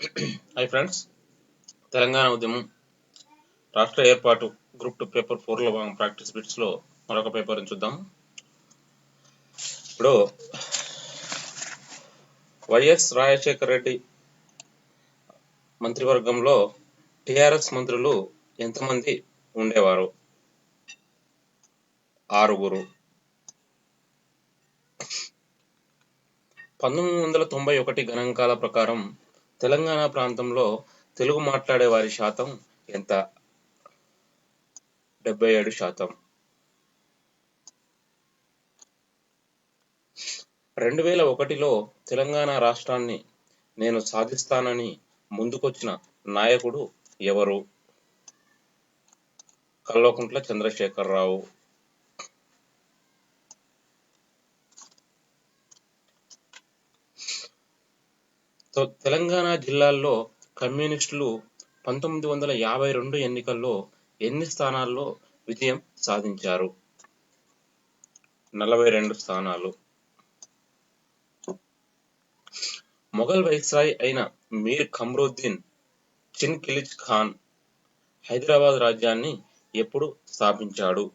Hi friends Telangana ఉద్యమం రాష్ట్ర ఏర్పాటు గ్రూప్ టూ పేపర్ ఫోర్లో భాగం ప్రాక్టీస్ బిట్స్లో మరొక పేపర్ని చూద్దాం. ఇప్పుడు వైఎస్ రాజశేఖర రెడ్డి మంత్రివర్గంలో టిఆర్ఎస్ మంత్రులు ఎంతమంది ఉండేవారు? ఆరుగురు. పంతొమ్మిది వందల తొంభై ఒకటి గణాంకాల ప్రకారం తెలంగాణ ప్రాంతంలో తెలుగు మాట్లాడే వారి శాతం ఎంత? డెబ్బై ఏడు శాతం. రెండు వేల ఒకటిలో తెలంగాణ రాష్ట్రాన్ని నేను సాధిస్తానని ముందుకొచ్చిన నాయకుడు ఎవరు? కల్వకుంట్ల చంద్రశేఖరరావు. తెలంగాణ జిల్లాల్లో కమ్యూనిస్టులు పంతొమ్మిది వందల యాభై రెండు ఎన్నికల్లో ఎన్ని స్థానాల్లో విజయం సాధించారు? నలభై రెండు స్థానాలు. మొఘల్ వైస్రాయ్ అయిన మీర్ ఖమ్రుద్దీన్ చిన్ కిలిజ్ ఖాన్ హైదరాబాద్ రాజ్యాన్ని ఎప్పుడు స్థాపించాడు?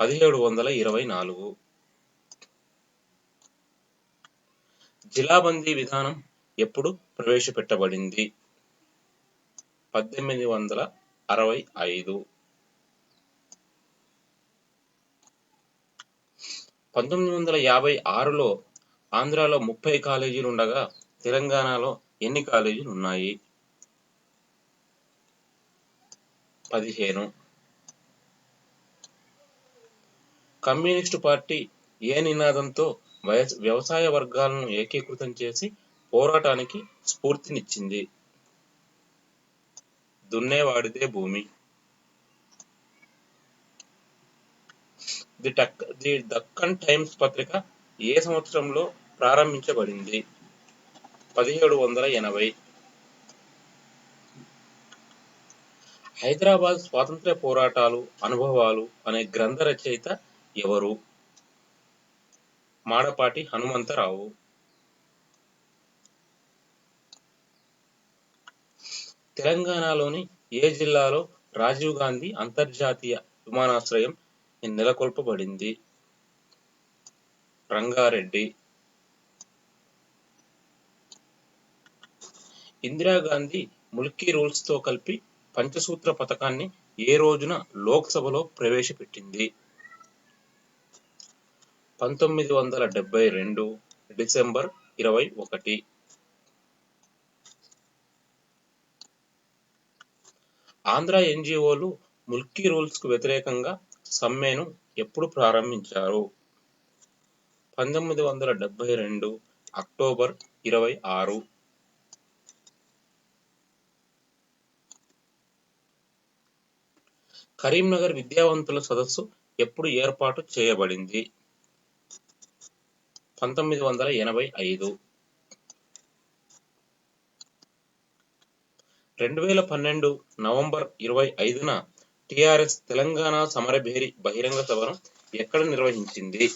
పదిహేడు వందల ఇరవై నాలుగు. జిలాబందీ విధానం ఎప్పుడు ప్రవేశపెట్టబడింది? పద్దెనిమిది వందల అరవై ఐదు. పంతొమ్మిది వందల యాభై ఆరులో ఆంధ్రాలో ముప్పై కాలేజీలు ఉండగా తెలంగాణలో ఎన్ని కాలేజీలు ఉన్నాయి? పదిహేను. కమ్యూనిస్టు పార్టీ ఏ నినాదంతో వ్యవసాయ వర్గాలను ఏకీకృతం చేసి పోరాటానికి స్ఫూర్తినిచ్చింది. దున్నేవాడిదే భూమి. ది టక్ ది దక్కన్ టైమ్స్ పత్రిక ఏ సంవత్సరంలో ప్రారంభించబడింది? పదిహేడు వందల ఎనభై. హైదరాబాద్ స్వాతంత్ర్య పోరాటాలు అనుభవాలు అనే గ్రంథ రచయిత ఎవరు? మాడపాటి హనుమంతరావు. తెలంగాణలోని ఏ జిల్లాలో రాజీవ్ గాంధీ అంతర్జాతీయ విమానాశ్రయం నెలకొల్పబడింది? రంగారెడ్డి. ఇందిరాగాంధీ ముల్కీ రూల్స్తో కలిపి పంచసూత్ర పథకాన్ని ఏ రోజున లోక్సభలో ప్రవేశపెట్టింది? పంతొమ్మిది వందల డెబ్బై రెండు డిసెంబర్ ఇరవై ఒకటి. ఆంధ్ర ఎన్జిఓలు ముల్కీ రూల్స్కు వ్యతిరేకంగా సమ్మెను ఎప్పుడు ప్రారంభించారు? పంతొమ్మిది వందల డెబ్బై రెండు అక్టోబర్ ఇరవై ఆరు. కరీంనగర్ విద్యావంతుల సదస్సు ఎప్పుడు ఏర్పాటు చేయబడింది? పంతొమ్మిది వందల ఎనభై ఐదు. రెండు వేల పన్నెండు నవంబర్ ఇరవై ఐదున టిఆర్ఎస్ తెలంగాణ సమరభేరి బహిరంగ సభను ఎక్కడ నిర్వహించింది?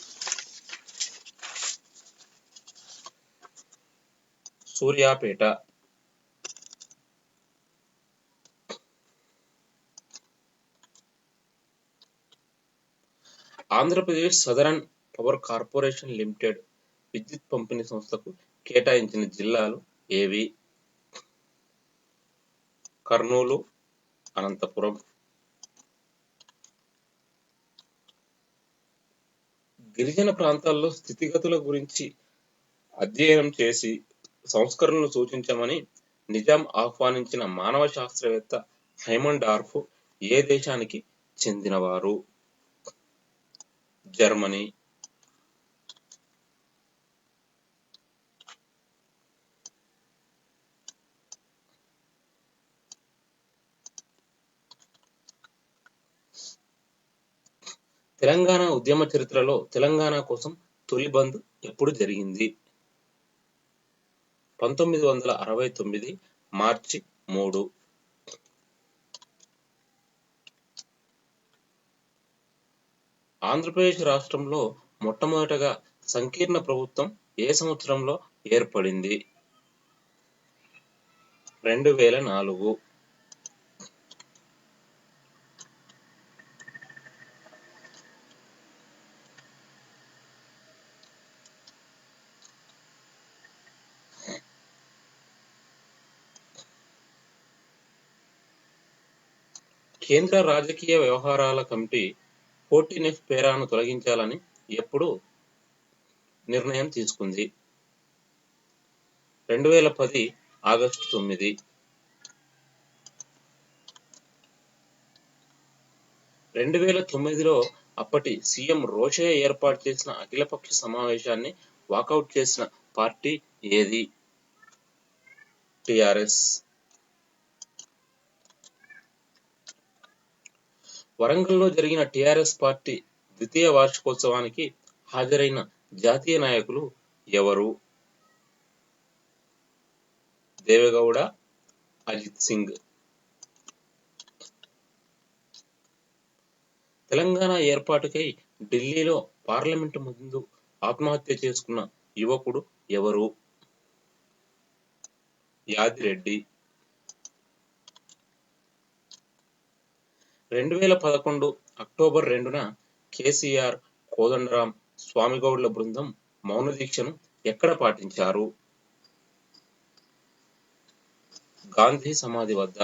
Suryapet. Andhra Pradesh southern power corporation limited విద్యుత్ పంపిణీ సంస్థకు కేటాయించిన జిల్లాలు ఏవి? కర్నూలు అనంతపురం. గిరిజన ప్రాంతాల్లో స్థితిగతుల గురించి అధ్యయనం చేసి సంస్కరణలు సూచించమని నిజాం ఆహ్వానించిన మానవ శాస్త్రవేత్త హైమన్ డార్ఫ్ ఏ దేశానికి చెందినవారు? జర్మనీ తెలంగాణ ఉద్యమ చరిత్రలో తెలంగాణ కోసం తొలి బంద్ ఎప్పుడు జరిగింది? పంతొమ్మిది వందల అరవై తొమ్మిది మార్చి మూడు. ఆంధ్రప్రదేశ్ రాష్ట్రంలో మొట్టమొదటగా సంకీర్ణ ప్రభుత్వం ఏ సంవత్సరంలో ఏర్పడింది? రెండు వేల నాలుగు. కేంద్ర రాజకీయ వ్యవహారాల కమిటీ ఫోర్టీన్ ఎఫ్ పేరాను తొలగించాలని ఎప్పుడు నిర్ణయం తీసుకుంది. రెండు వేల పది ఆగస్టు తొమ్మిది. రెండు వేల తొమ్మిదిలో అప్పటి సీఎం రోషయ్య ఏర్పాటు చేసిన అఖిలపక్ష సమావేశాన్ని వాకౌట్ చేసిన పార్టీ ఏది? టిఆర్ఎస్. వరంగల్లో జరిగిన టిఆర్ఎస్ పార్టీ ద్వితీయ వార్షికోత్సవానికి హాజరైన జాతీయ నాయకులు ఎవరు? దేవెగౌడ అజిత్ సింగ్. తెలంగాణ ఏర్పాటుకై ఢిల్లీలో పార్లమెంటు ముందు ఆత్మహత్య చేసుకున్న యువకుడు ఎవరు? యాదిరెడ్డి. రెండు వేల పదకొండు అక్టోబర్ రెండున కేసీఆర్ కోదండరాం స్వామిగౌడ్ల బృందం మౌన దీక్షను ఎక్కడ పాటించారు? గాంధీ సమాధి వద్ద.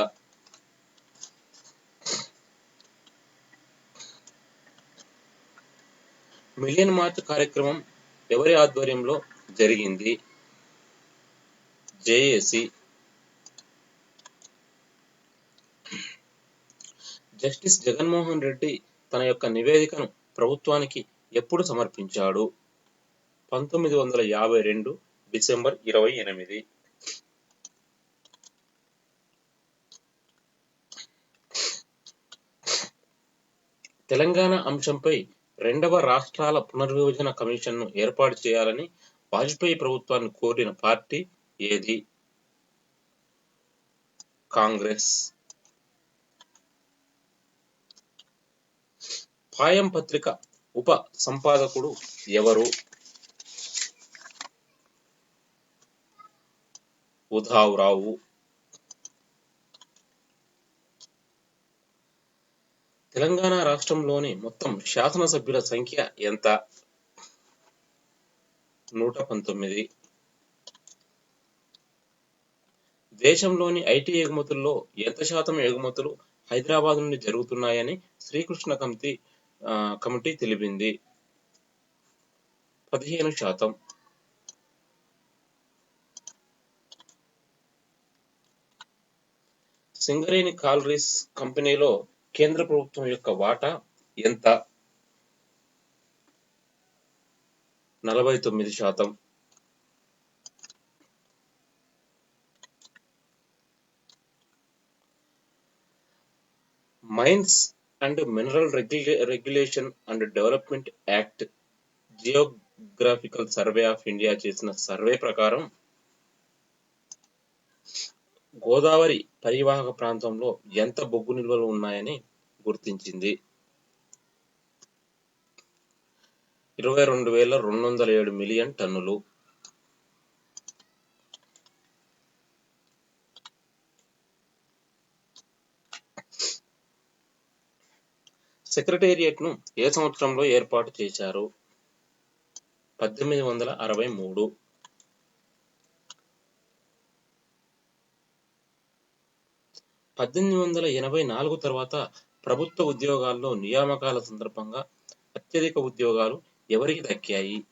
మిలియన్ మార్చ్ కార్యక్రమం ఎవరి ఆధ్వర్యంలో జరిగింది? జేఏసీ జస్టిస్ జగన్మోహన్ రెడ్డి తన యొక్క నివేదికను ప్రభుత్వానికి ఎప్పుడు సమర్పించాడు? పంతొమ్మిది వందల యాభై రెండు డిసెంబర్ ఇరవై ఎనిమిది. తెలంగాణ అంశంపై రెండవ రాష్ట్రాల పునర్విభజన కమిషన్ను ఏర్పాటు చేయాలని వాజ్పేయి ప్రభుత్వాన్ని కోరిన పార్టీ ఏది? కాంగ్రెస్. పాయం పత్రిక ఉప సంపాదకుడు ఎవరు? ఉధావరావు. తెలంగాణ రాష్ట్రంలోని మొత్తం శాసనసభ్యుల సంఖ్య ఎంత? నూట పంతొమ్మిది. దేశంలోని ఐటీ ఎగుమతుల్లో ఎంత శాతం ఎగుమతులు హైదరాబాద్ నుండి జరుగుతున్నాయని శ్రీకృష్ణ కమిటీ కమిటీ తెలిపింది. పదిహేను శాతం. సింగరేణి కాలరీస్ కంపెనీలో కేంద్ర ప్రభుత్వం యొక్క వాటా ఎంత? నలభై తొమ్మిది శాతం. Mines and mineral regulation and development act geographical survey of India చేసిన సర్వే ప్రకారం గోదావరి పరివాహక ప్రాంతంలో ఎంత బొగ్గు నిల్వలు ఉన్నాయని గుర్తించింది. ఇరవై రెండు వేల రెండు వందల ఏడు మిలియన్ టన్నులు. సెక్రటేరియట్ను ఏ సంవత్సరంలో ఏర్పాటు చేశారు? పద్దెనిమిది వందల అరవై మూడు. పద్దెనిమిది వందల ఎనభై నాలుగు తర్వాత ప్రభుత్వ ఉద్యోగాల్లో నియామకాల సందర్భంగా అత్యధిక ఉద్యోగాలు ఎవరికి దక్కాయి?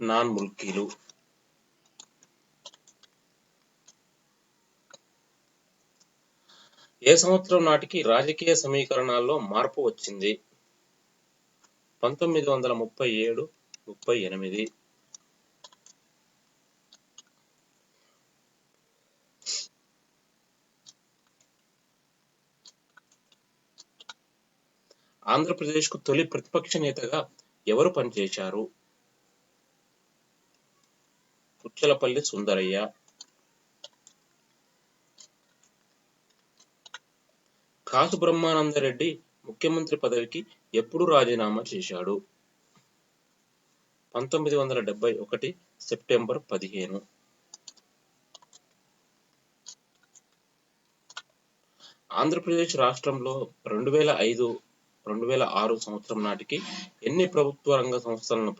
నాన్ ముల్కీలు. ఏ సంవత్సరం నాటికి రాజకీయ సమీకరణాల్లో మార్పు వచ్చింది? పంతొమ్మిది వందల ముప్పై ఏడు ముప్పై ఎనిమిది. ఆంధ్రప్రదేశ్కు తొలి ప్రతిపక్ష నేతగా ఎవరు పనిచేశారు? పుచ్చలపల్లి సుందరయ్య. కాసు బ్రహ్మానంద రెడ్డి ముఖ్యమంత్రి పదవికి ఎప్పుడు రాజీనామా చేశాడు? పంతొమ్మిది వందల డెబ్బై ఒకటి సెప్టెంబర్ పదిహేను. ఆంధ్రప్రదేశ్ రాష్ట్రంలో రెండు వేల ఐదు రెండు వేల ఆరు సంవత్సరం నాటికి ఎన్ని ప్రభుత్వ రంగ సంస్థలను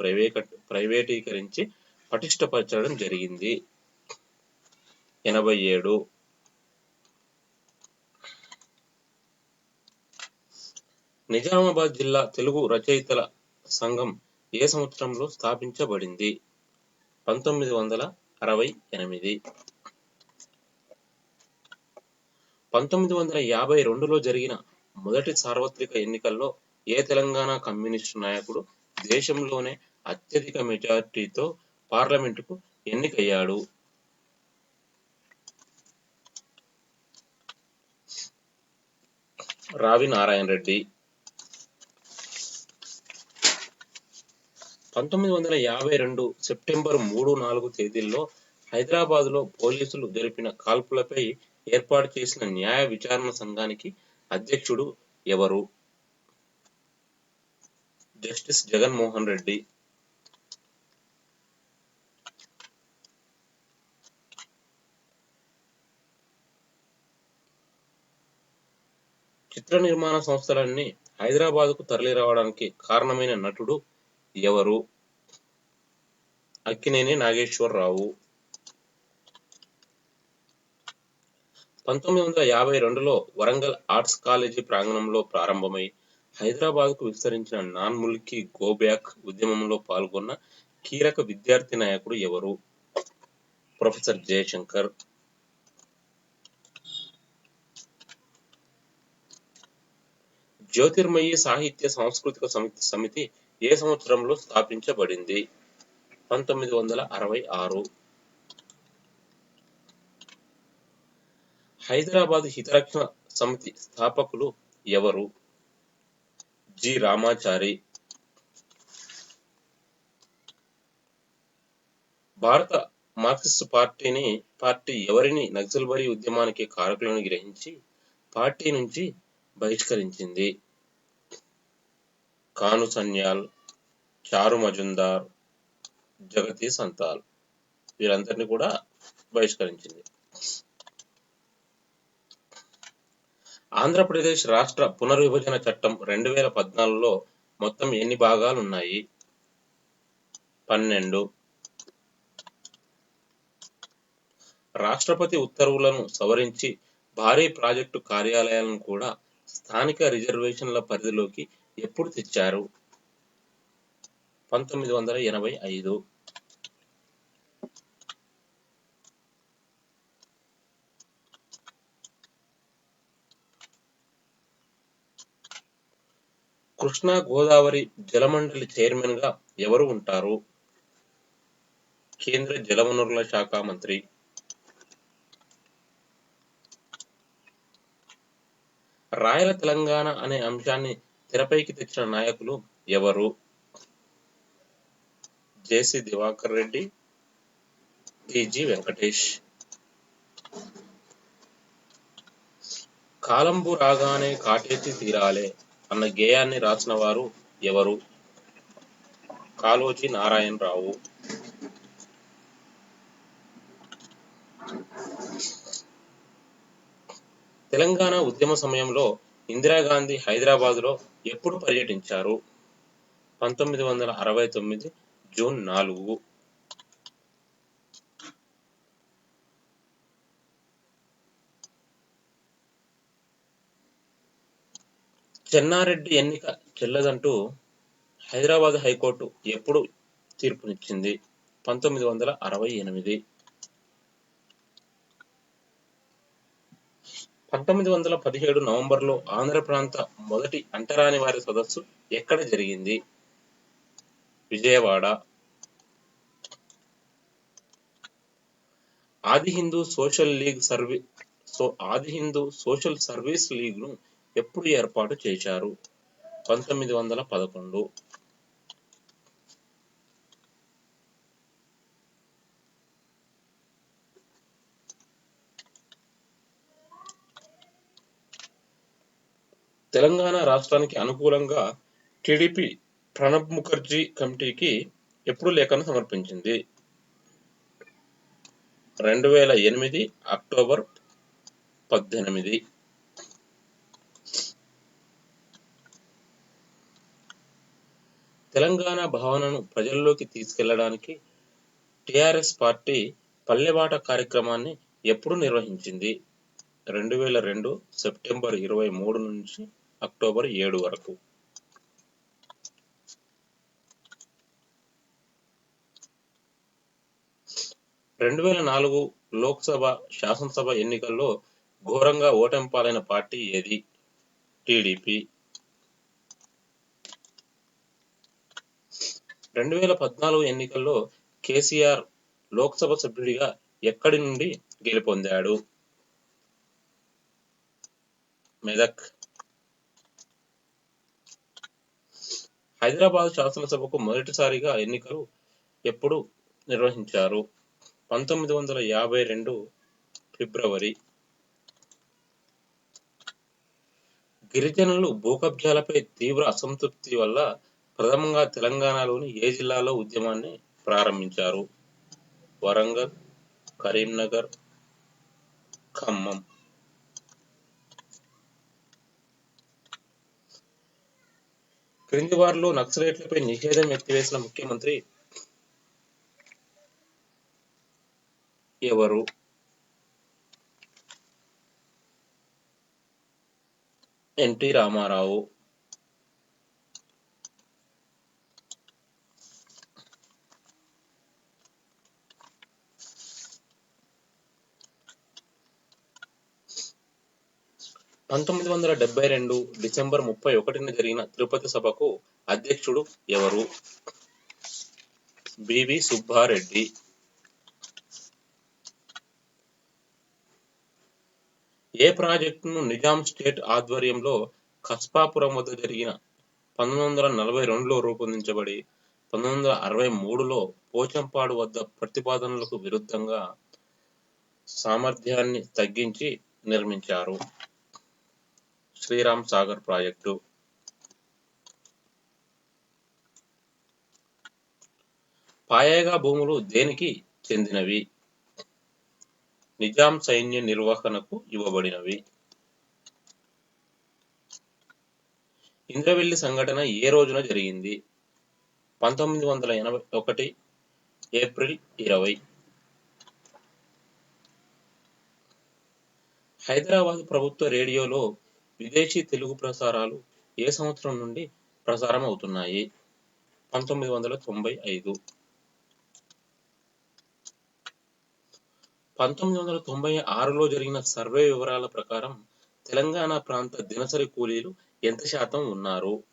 ప్రైవేటీకరించి పటిష్టపరచడం జరిగింది? ఎనభై ఏడు నిజామాబాద్ జిల్లా తెలుగు రచయితల సంఘం ఏ సంవత్సరంలో స్థాపించబడింది? పంతొమ్మిది వందల అరవై ఎనిమిది. పంతొమ్మిది వందల యాభై రెండులో జరిగిన మొదటి సార్వత్రిక ఎన్నికల్లో ఏ తెలంగాణ కమ్యూనిస్టు నాయకుడు దేశంలోనే అత్యధిక మెజార్టీతో పార్లమెంటుకు ఎన్నికయ్యాడు? రావి నారాయణ రెడ్డి పంతొమ్మిది వందల యాభై రెండు సెప్టెంబర్ మూడు నాలుగు తేదీల్లో హైదరాబాద్లో పోలీసులు జరిపిన కాల్పులపై ఏర్పాటు చేసిన న్యాయ విచారణ సంఘానికి అధ్యక్షుడు ఎవరు? జస్టిస్ జగన్మోహన్ రెడ్డి. చిత్ర నిర్మాణ సంస్థలన్నీ హైదరాబాద్కు తరలి రావడానికి కారణమైన నటుడు ఎవరు? అక్కినేని నాగేశ్వరరావు. పంతొమ్మిది వందల యాభై రెండులో వరంగల్ ఆర్ట్స్ కాలేజీ ప్రాంగణంలో ప్రారంభమై హైదరాబాద్కు విస్తరించిన నాన్ ముల్కీ గోబ్యాక్ ఉద్యమంలో పాల్గొన్న కీలక విద్యార్థి నాయకుడు ఎవరు? ప్రొఫెసర్ జయశంకర్. జ్యోతిర్మయి సాహిత్య సాంస్కృతిక సమితి సమితి ఏ సంవత్సరంలో స్థాపించబడింది? పంతొమ్మిది వందల అరవై ఆరు. హైదరాబాద్ హితరక్షణ సమితి స్థాపకులు ఎవరు? జి. రామాచారి. భారత మార్క్సిస్ట్ పార్టీని పార్టీ ఎవరిని నక్సల్బరీ ఉద్యమానికి కారకులను గ్రహించి పార్టీ నుంచి బహిష్కరించింది? కాను సన్యాల్ చారు మజుందార్ జగతి సంతాల్ వీరందరినీ కూడా బహిష్కరించింది. ఆంధ్రప్రదేశ్ రాష్ట్ర పునర్విభజన చట్టం రెండు వేల పద్నాలుగులో మొత్తం ఎన్ని భాగాలు ఉన్నాయి పన్నెండు. రాష్ట్రపతి ఉత్తర్వులను సవరించి భారీ ప్రాజెక్టు కార్యాలయాలను కూడా స్థానిక రిజర్వేషన్ల పరిధిలోకి ఎప్పుడు తెచ్చారు? పంతొమ్మిది వందల ఎనభై ఐదు. కృష్ణా గోదావరి జలమండలి చైర్మన్గా ఎవరు ఉంటారు? కేంద్ర జలవనరుల శాఖ మంత్రి. రాయల తెలంగాణ అనే అంశాన్ని తెరపైకి తెచ్చిన నాయకులు ఎవరు? JC Diwakar Reddy TG Venkatesh. కాలంబు రాగానే కాటేసి తీరాలే అన్న గేయాన్ని రాసిన వారు ఎవరు? కాలోజీ నారాయణరావు. తెలంగాణ ఉద్యమ సమయంలో ఇందిరాగాంధీ హైదరాబాదులో ఎప్పుడు పర్యటించారు? పంతొమ్మిది వందల అరవై తొమ్మిది జూన్ నాలుగు. చెన్నారెడ్డి ఎన్నిక చెల్లదంటూ హైదరాబాద్ హైకోర్టు ఎప్పుడు తీర్పునిచ్చింది? పంతొమ్మిది వందల అరవై ఎనిమిది. పంతొమ్మిది వందల పదిహేడు నవంబర్లో ఆంధ్ర ప్రాంత మొదటి అంటరాని వారి సదస్సు ఎక్కడ జరిగింది? విజయవాడ. ఆది హిందూ సోషల్ లీగ్ సర్వీ సో ఆది హిందూ సోషల్ సర్వీస్ లీగ్ను ఎప్పుడు ఏర్పాటు చేశారు? పంతొమ్మిది వందల పదకొండు. తెలంగాణ రాష్ట్రానికి అనుకూలంగా టీడీపీ ప్రణబ్ ముఖర్జీ కమిటీకి ఎప్పుడు లేఖను సమర్పించింది. రెండు వేల ఎనిమిది అక్టోబర్ పద్దెనిమిది. తెలంగాణ భావనను ప్రజల్లోకి తీసుకెళ్ళడానికి టిఆర్ఎస్ పార్టీ పల్లెబాట కార్యక్రమాన్ని ఎప్పుడు నిర్వహించింది. రెండు వేల రెండు సెప్టెంబర్ ఇరవై మూడు నుంచి అక్టోబర్ ఏడు వరకు. రెండు వేల నాలుగు లోక్సభ శాసనసభ ఎన్నికల్లో ఘోరంగా ఓటమి పార్టీ ఏది? టీడీపీ. రెండు వేల పద్నాలుగు ఎన్నికల్లో కేసీఆర్ లోక్సభ సభ్యుడిగా ఎక్కడి నుండి గెలుపొందాడు? మెదక్. హైదరాబాద్ శాసనసభకు మొదటిసారిగా ఎన్నికలు ఎప్పుడు నిర్వహించారు? పంతొమ్మిది వందల యాభై రెండు ఫిబ్రవరి. గిరిజనులు భూకబ్జాలపై తీవ్ర అసంతృప్తి వల్ల ప్రథమంగా తెలంగాణలోని ఏ జిల్లాలో ఉద్యమాన్ని ప్రారంభించారు? వరంగల్ కరీంనగర్ ఖమ్మం. క్రింది వారిలో నక్సలైట్లపై నిషేధం ఎత్తివేసిన ముఖ్యమంత్రి ఎవరు? ఎన్టీ రామారావు. పంతొమ్మిది వందల డెబ్బై రెండు డిసెంబర్ ముప్పై ఒకటిన జరిగిన తిరుపతి సభకు అధ్యక్షుడు ఎవరు? బివి సుబ్బారెడ్డి. ఏ ప్రాజెక్టును నిజాం స్టేట్ ఆధ్వర్యంలో కస్పాపురం వద్ద జరిగిన పంతొమ్మిది వందల నలభై రెండులో రూపొందించబడి పంతొమ్మిది వందల అరవై మూడులో పోచంపాడు వద్ద ప్రతిపాదనలకు విరుద్ధంగా సామర్థ్యాన్ని తగ్గించి నిర్మించారు. శ్రీరామ్ సాగర్ ప్రాజెక్టు. పాయేగా భూములు దేనికి చెందినవి? నిజాం సైన్య నిర్వహణకు ఇవ్వబడినవి. ఇంద్రవెల్లి సంఘటన ఏ రోజున జరిగింది? పంతొమ్మిది వందల ఎనభై ఒకటి ఏప్రిల్ ఇరవై. హైదరాబాద్ ప్రభుత్వ రేడియోలో విదేశీ తెలుగు ప్రసారాలు ఏ సంవత్సరం నుండి ప్రసారం అవుతున్నాయి పంతొమ్మిది వందల తొంభై ఐదు. పంతొమ్మిది వందల తొంభై ఆరులో జరిగిన సర్వే వివరాల ప్రకారం తెలంగాణ ప్రాంత దినసరి కూలీలు ఎంత శాతం ఉన్నారు?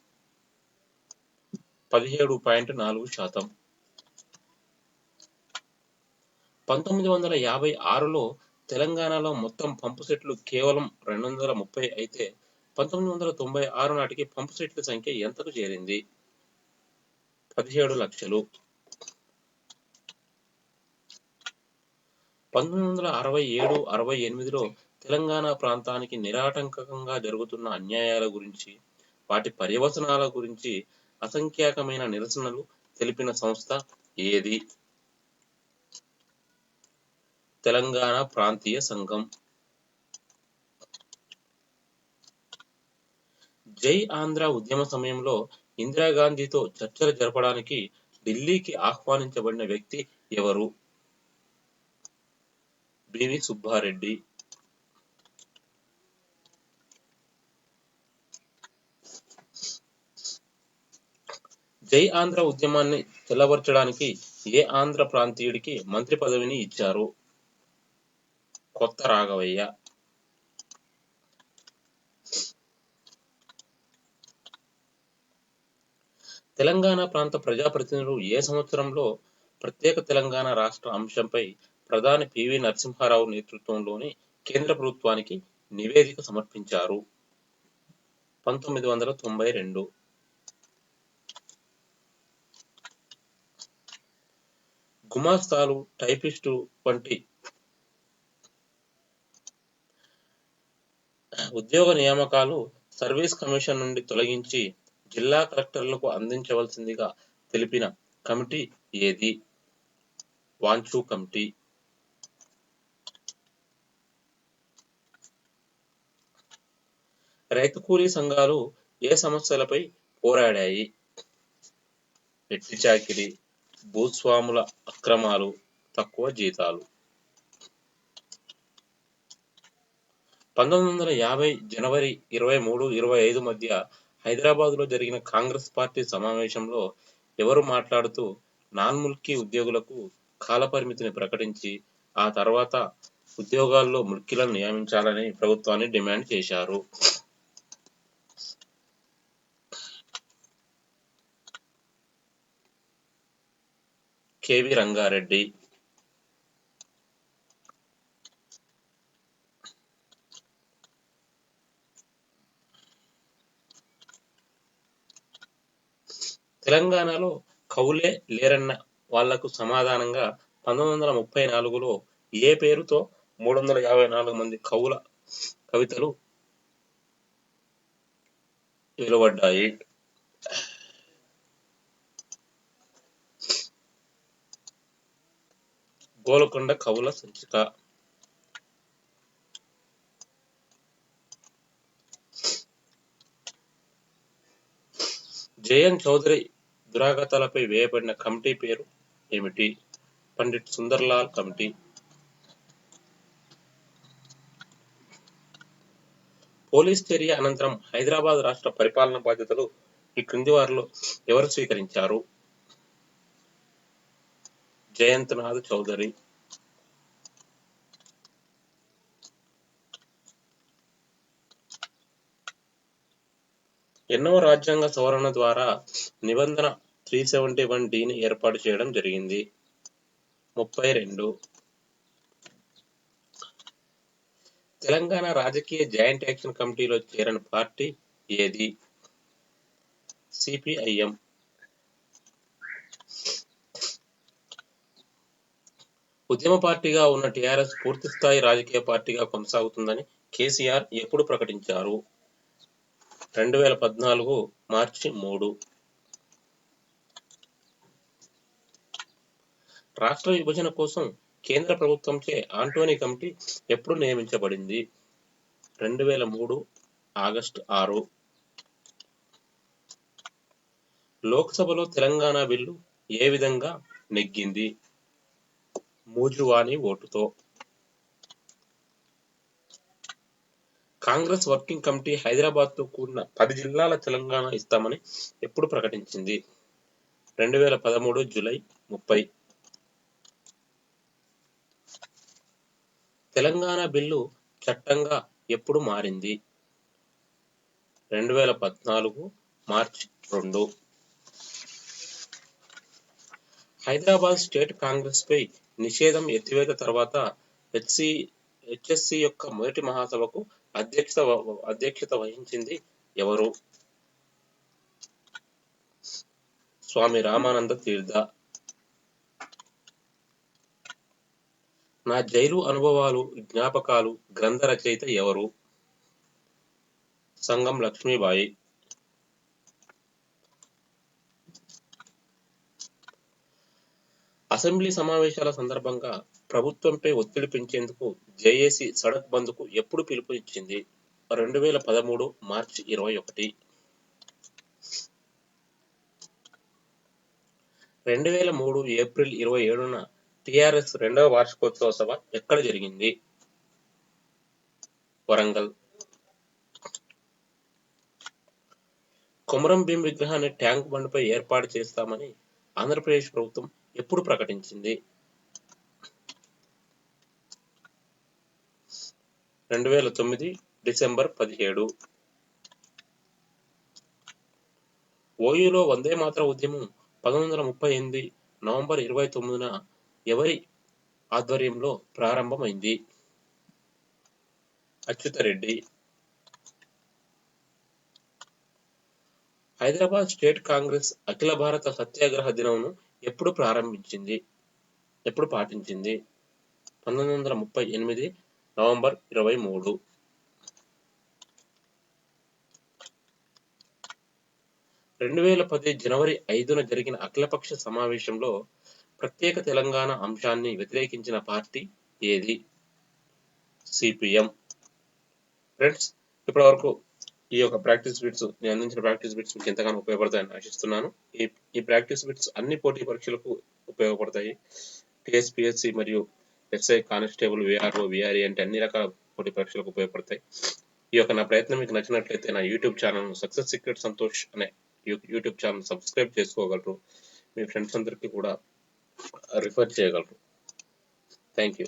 పదిహేడు పాయింట్ నాలుగు శాతం. పంతొమ్మిది వందల యాభై ఆరులో తెలంగాణలో మొత్తం పంపు సెట్లు కేవలం రెండు వందల ముప్పై అయితే పంతొమ్మిది వందల తొంభై ఆరు నాటికి పంపు సెట్ల సంఖ్య ఎంతకు చేరింది? పదిహేడు లక్షలు. పంతొమ్మిది వందల అరవై ఏడు అరవై ఎనిమిదిలో తెలంగాణ ప్రాంతానికి నిరాటంకంగా జరుగుతున్న అన్యాయాల గురించి వాటి పర్యవసనాల గురించి అసంఖ్యాకమైన నిరసనలు తెలిపిన సంస్థ ఏది? తెలంగాణ ప్రాంతీయ సంఘం. జై ఆంధ్ర ఉద్యమ సమయంలో ఇందిరాగాంధీతో చర్చలు జరపడానికి ఢిల్లీకి ఆహ్వానించబడిన వ్యక్తి ఎవరు? బివి సుబ్బారెడ్డి. జై ఆంధ్ర ఉద్యమాన్ని తెల్లబరచడానికి ఏ ఆంధ్ర ప్రాంతీయుడికి మంత్రి పదవిని ఇచ్చారు? కొత్త రాఘవయ్య. తెలంగాణ ప్రాంత ప్రజాప్రతినిధులు ఏ సంవత్సరంలో ప్రత్యేక తెలంగాణ రాష్ట్ర అంశంపై ప్రధాని పివి నరసింహారావు నేతృత్వంలోని కేంద్ర ప్రభుత్వానికి నివేదిక సమర్పించారు? పంతొమ్మిది వందల తొంభై రెండు. గుమాస్తాలు టైపిస్టు వంటి ఉద్యోగ నియామకాలు సర్వీస్ కమిషన్ నుండి తొలగించి జిల్లా కలెక్టర్లకు అందించవలసిందిగా తెలిపిన కమిటీ ఏది? వాంచు కమిటీ. రైతు కూలీ సంఘాలు ఏ సమస్యలపై పోరాడాయి? ఎట్టి చాకిరి భూస్వాముల అక్రమాలు తక్కువ జీతాలు. పంతొమ్మిది వందల యాభై జనవరి ఇరవై మూడు ఇరవై ఐదు మధ్య హైదరాబాద్లో జరిగిన కాంగ్రెస్ పార్టీ సమావేశంలో ఎవరు మాట్లాడుతూ నాన్ ముల్కీ ఉద్యోగులకు కాలపరిమితిని ప్రకటించి ఆ తర్వాత ఉద్యోగాల్లో ముల్కీలను నియమించాలని ప్రభుత్వాన్ని డిమాండ్ చేశారు. కెవి రంగారెడ్డి తెలంగాణలో కవులే లేరన్న వాళ్ళకు సమాధానంగా పంతొమ్మిది వందల ముప్పై నాలుగులో ఏ పేరుతో మూడు వందల యాభై నాలుగు మంది కవుల కవితలు వెలువడ్డాయి? గోల్కొండ కవుల సంచిక. జయన్ చౌదరి దురాగతాలపై వేయబడిన కమిటీ పేరు ఏమిటి? పండిట్ సుందర్లాల్ కమిటీ. పోలీస్ చర్య అనంతరం హైదరాబాద్ రాష్ట్ర పరిపాలన బాధ్యతలు ఈ క్రింది వారిలో ఎవరు స్వీకరించారు? జయంత్నాథ్ చౌదరి. ఎన్నో రాజ్యాంగ సవరణ ద్వారా నిబంధన త్రీ సెవెంటీ వన్ డిని ఏర్పాటు చేయడం జరిగింది. ముప్పై రెండు. తెలంగాణ రాజకీయ జాయింట్ యాక్షన్ కమిటీలో చేరిన పార్టీ ఏది? సిపిఐఎం ఉద్యమ పార్టీగా ఉన్న టిఆర్ఎస్ పూర్తి స్థాయి రాజకీయ పార్టీగా కొనసాగుతుందని కేసీఆర్ ఎప్పుడు ప్రకటించారు? రెండు వేల పద్నాలుగు మార్చి మూడు. రాష్ట్ర విభజన కోసం కేంద్ర ప్రభుత్వంచే ఆంటోనీ కమిటీ ఎప్పుడు నియమించబడింది? రెండు వేల మూడు ఆగస్టు ఆరు. లోక్సభలో తెలంగాణ బిల్లు ఏ విధంగా నెగ్గింది? మూజువాణి ఓటుతో. కాంగ్రెస్ వర్కింగ్ కమిటీ హైదరాబాద్తో కూడిన పది జిల్లాల తెలంగాణ ఇస్తామని ఎప్పుడు ప్రకటించింది? రెండు వేల పదమూడు జూలై ముప్పై. తెలంగాణ బిల్లు చట్టంగా ఎప్పుడు మారింది? రెండు వేల పద్నాలుగు మార్చ్ రెండు. హైదరాబాద్ స్టేట్ కాంగ్రెస్ పై నిషేధం ఎత్తివేత తర్వాత హెచ్సి హెచ్ఎస్సి యొక్క మొదటి మహాసభకు అధ్యక్షత అధ్యక్షత వహించింది ఎవరు? స్వామి రామానంద తీర్థ. నా జైలు అనుభవాలు జ్ఞాపకాలు గ్రంథ రచయిత ఎవరు? సంగం లక్ష్మీబాయి. అసెంబ్లీ సమావేశాల సందర్భంగా ప్రభుత్వంపై ఒత్తిడి పెంచేందుకు జేఏసీ సడక్ బంద్కు ఎప్పుడు పిలుపు ఇచ్చింది రెండు వేల పదమూడు మార్చి ఇరవై ఒకటి. రెండు వేల మూడు ఏప్రిల్ ఇరవై ఏడున టిఆర్ఎస్ రెండవ వార్షికోత్సవ సభ ఎక్కడ జరిగింది? వరంగల్. కొమరం భీం విగ్రహాన్ని ట్యాంక్ బండ్పై ఏర్పాటు చేస్తామని ఆంధ్రప్రదేశ్ ప్రభుత్వం ఎప్పుడు ప్రకటించింది? రెండు వేల తొమ్మిది డిసెంబర్ పదిహేడు. ఓయూలో వందే మాత్ర ఉద్యమం పంతొమ్మిది వందల ముప్పై ఎనిమిది నవంబర్ ఇరవై తొమ్మిదిన ఎవరి ఆధ్వర్యంలో ప్రారంభమైంది? అచ్యుతరెడ్డి. హైదరాబాద్ స్టేట్ కాంగ్రెస్ అఖిల భారత సత్యాగ్రహ దినంను ఎప్పుడు ప్రారంభించింది? ఎప్పుడు పాటించింది? పంతొమ్మిది వందల ముప్పై ఎనిమిది నవంబర్ ఇరవై మూడు. రెండు వేల పది జనవరి ఐదున జరిగిన అఖిలపక్ష సమావేశంలో ప్రత్యేక తెలంగాణ అంశాన్ని వ్యతిరేకించిన పార్టీ ఏది? సిపిఎం. ఫ్రెండ్స్ ఇప్పటి వరకు ఈ యొక్క ప్రాక్టీస్ బిట్స్ నేను అందించిన ప్రాక్టీస్ బిట్స్ మీకు ఎంతగానో ఉపయోగపడతాయని ఆశిస్తున్నాను. ఈ ఈ ప్రాక్టీస్ బిట్స్ అన్ని పోటీ పరీక్షలకు ఉపయోగపడతాయి. టీఎస్పీఎస్సి మరియు ఎస్ఐ కానిస్టేబుల్ విఆర్ఓ విఆర్ఏ అంటే అన్ని రకాల పోటీ పరీక్షలకు ఉపయోగపడతాయి. ఈ యొక్క నా ప్రయత్నం మీకు నచ్చినట్లయితే నా YouTube channel success secret Santosh అనే యూ- యూట్యూబ్ ఛానల్ సబ్స్క్రైబ్ చేసుకోగలరు. మీ ఫ్రెండ్స్ అందరికీ కూడా రిఫర్ చేయగలరు. Thank you